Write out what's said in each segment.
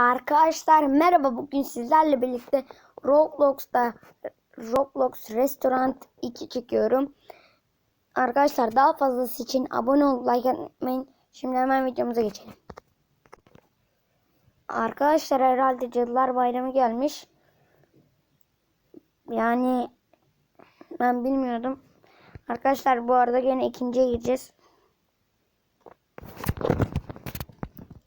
Arkadaşlar merhaba bugün sizlerle birlikte Roblox'ta Roblox Restaurant 2 çekiyorum. Arkadaşlar daha fazlası için abone ol, like atmayın. Şimdi hemen videomuza geçelim. Arkadaşlar herhalde Cadılar Bayramı gelmiş. Yani ben bilmiyordum. Arkadaşlar bu arada gene ikinciye gireceğiz.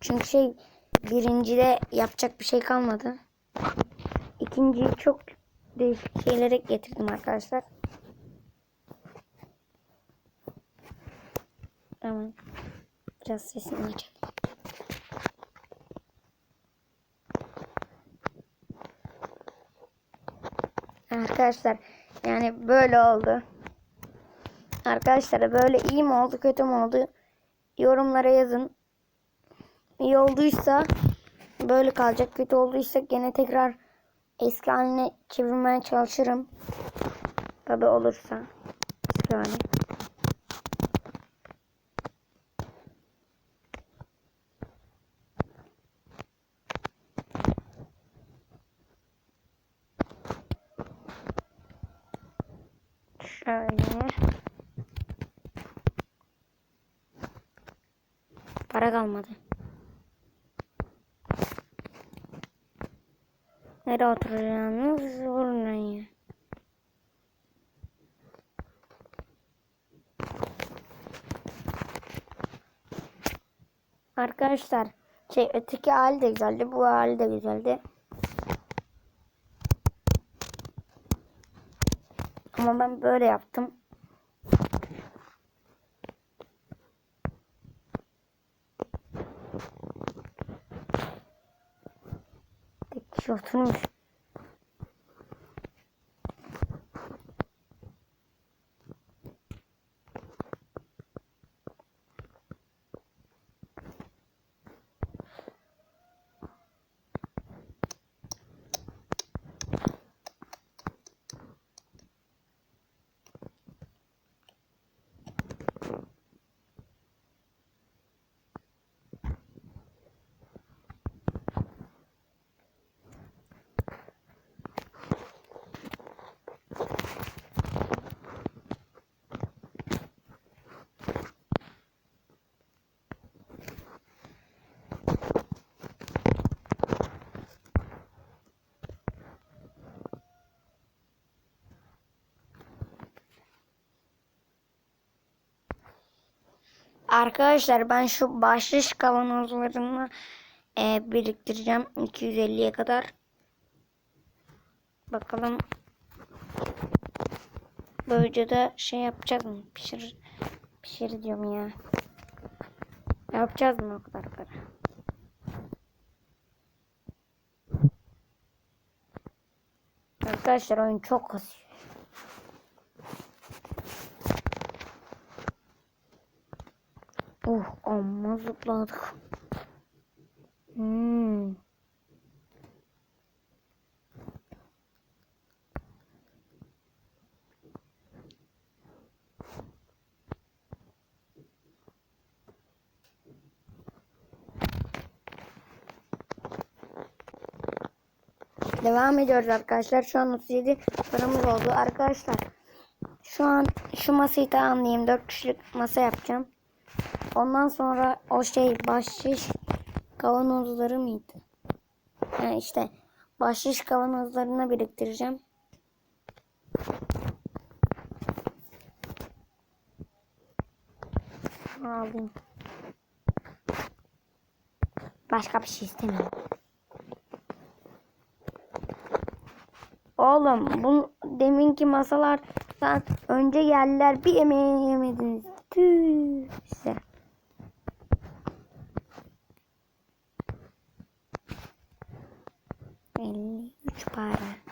Çünkü şey birincide yapacak bir şey kalmadı. İkinciyi çok değişik şeylere getirdim arkadaşlar. Hemen biraz sesini açalım. Arkadaşlar yani böyle oldu. Arkadaşlar böyle iyi mi oldu kötü mü oldu yorumlara yazın. İyi olduysa böyle kalacak. Kötü olduysa gene tekrar eski haline çevirmeye çalışırım. Tabi olursa. Eski hali. Şöyle. Para kalmadı. Nereye oturacağınız vurmayın. Arkadaşlar şey öteki hali de güzeldi. Bu hali de güzeldi. Ama ben böyle yaptım. Tek Arkadaşlar ben şu bahşiş kavanozlarını e, biriktireceğim 250'ye kadar. Bakalım böylece de şey yapacağız mı? Pişir pişir diyorum ya. Yapacağız mı o kadar para? Arkadaşlar oyun çok kasıyor. Oh amma zıpladık. Hmm. Devam ediyoruz arkadaşlar. Şu an 37 paramız oldu. Arkadaşlar şu an şu masayı tamamlayayım. 4 kişilik masa yapacağım. Ondan sonra o şey bahşiş kavanozları mıydı? Yani işte bahşiş kavanozlarını biriktireceğim. Alayım. Başka bir şey istemiyorum. Oğlum bu deminki masalardan önce geldiler bir yemeği yemediniz. Tüh size. Elli üç para.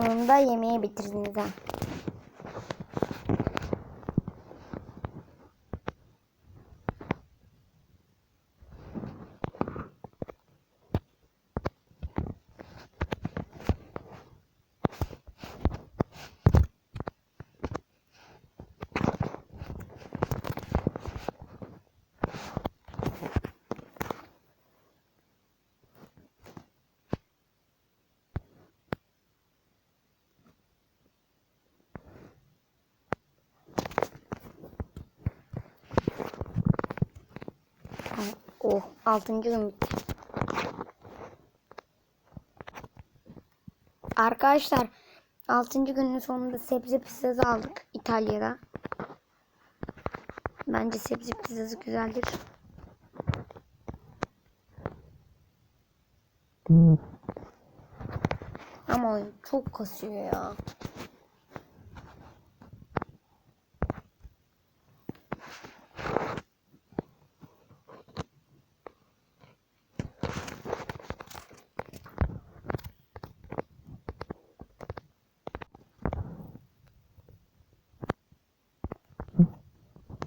Sonunda yemeği bitirdiniz ha. Oh, altıncı gün bitti. Arkadaşlar, altıncı günün sonunda sebze pizzası aldık İtalya'da. Bence sebze pizzası güzeldir. Ama oyun çok kasıyor ya.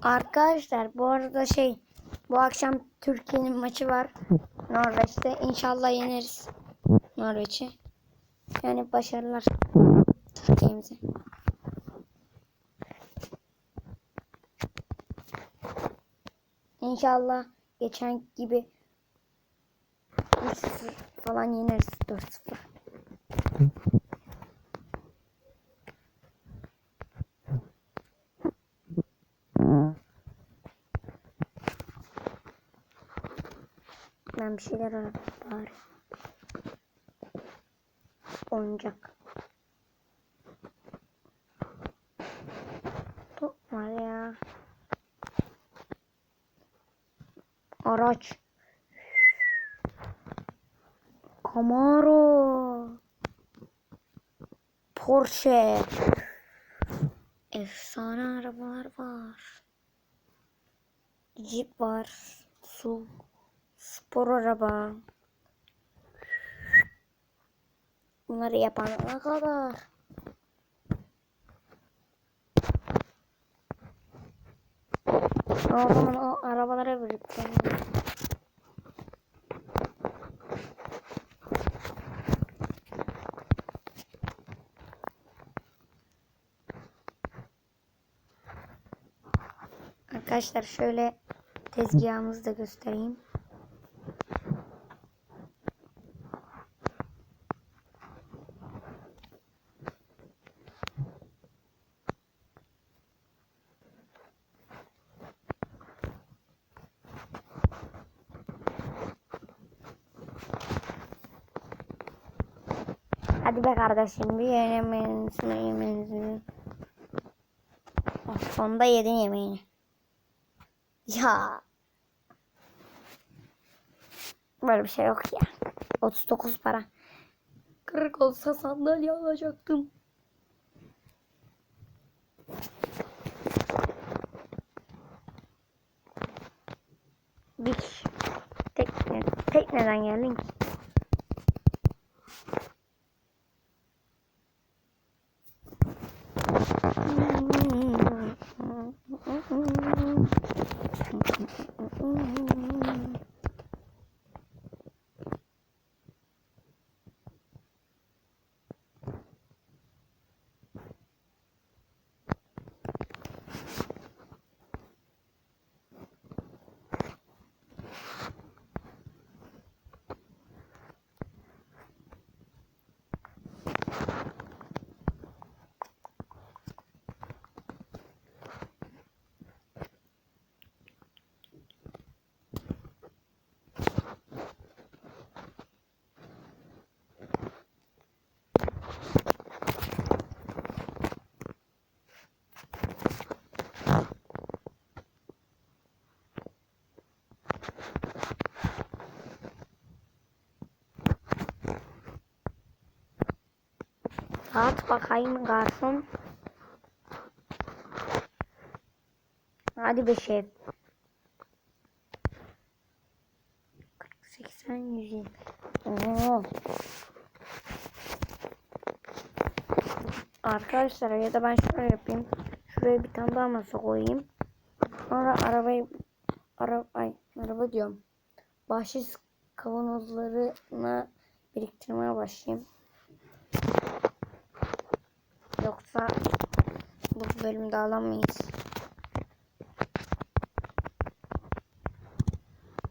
Arkadaşlar bu arada şey bu akşam Türkiye'nin maçı var Norveç'te. İnşallah yeneriz Norveç'i. Yani başarılar Türkiye'mize. İnşallah geçen gibi 3-0 falan yeneriz 4-0. Ben bir şeyler ararım bari. Oyuncak. Top var ya. Araç. Camaro. Porsche. Efsane arabalar var. Jeep var. Su. Spor araba. Bunları yapana kadar. O zaman o arabalara biriktirelim. Arkadaşlar şöyle tezgahımızı da göstereyim. Hadi be kardeşim bir yemeğinizi yemeğinizi. Oh, sonunda yedin yemeğini. Ya. Böyle bir şey yok ya. 39 para. 40 olsa sandalye alacaktım. Bir. Tekne, tekneden geldin ki. At bakayım garson. Hadi be şef. 40, 80, 120. Oo. Arkadaşlar ya da ben şöyle yapayım. Şuraya bir tane daha masa koyayım. Sonra arabayı ara, ay, araba diyorum. Bahşiş kavanozlarına biriktirmeye başlayayım. Yoksa bu bölümde alamayız.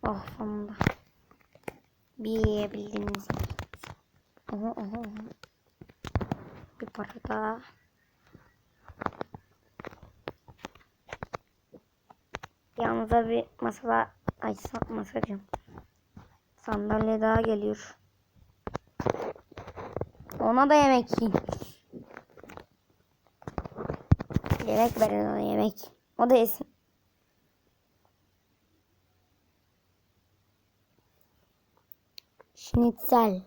Oh sonunda. Bir yiyebildiğimiz. Oho oho oho. Bir para daha. Yanımıza bir masa ay sa- masa diyorum. Sandalye daha geliyor. Ona da yemek yiyin. Yemek verin ona yemek. O da yesin. Schnitzel.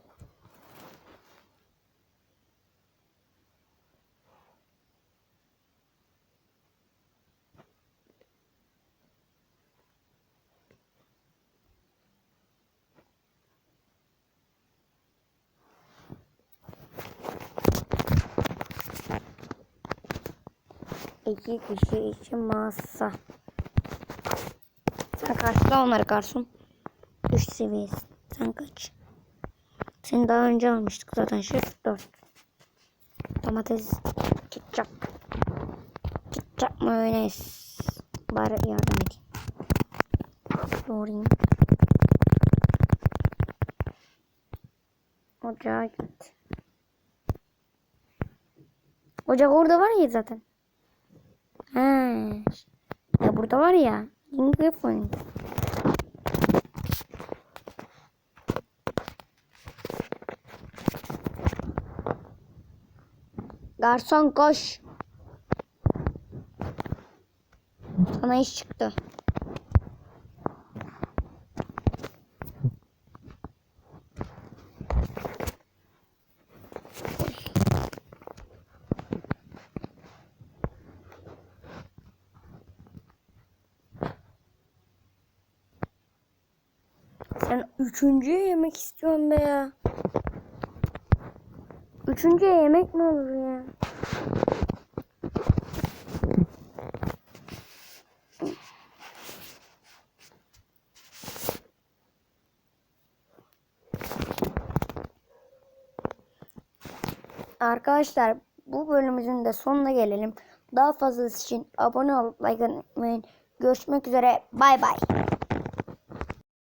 İki kişi için masa. Sen kaçta onları Karsun? Üç seviyesi. Sen kaç? Seni daha önce almıştık zaten şef 4. Domates, ketçap. Ketçap mayonez. Bari yardım edeyim. Doğrayayım. Ocağa git. Ocak orada var ya zaten. Ha. Ya burada var ya. Mikrofon. Garson koş. Sana iş çıktı. Sen üçüncüye yemek istiyorsun be ya. Üçüncüye yemek mi olur ya? Arkadaşlar bu bölümümüzün de sonuna gelelim. Daha fazlası için abone olup like atmayı. Görüşmek üzere. Bay bay.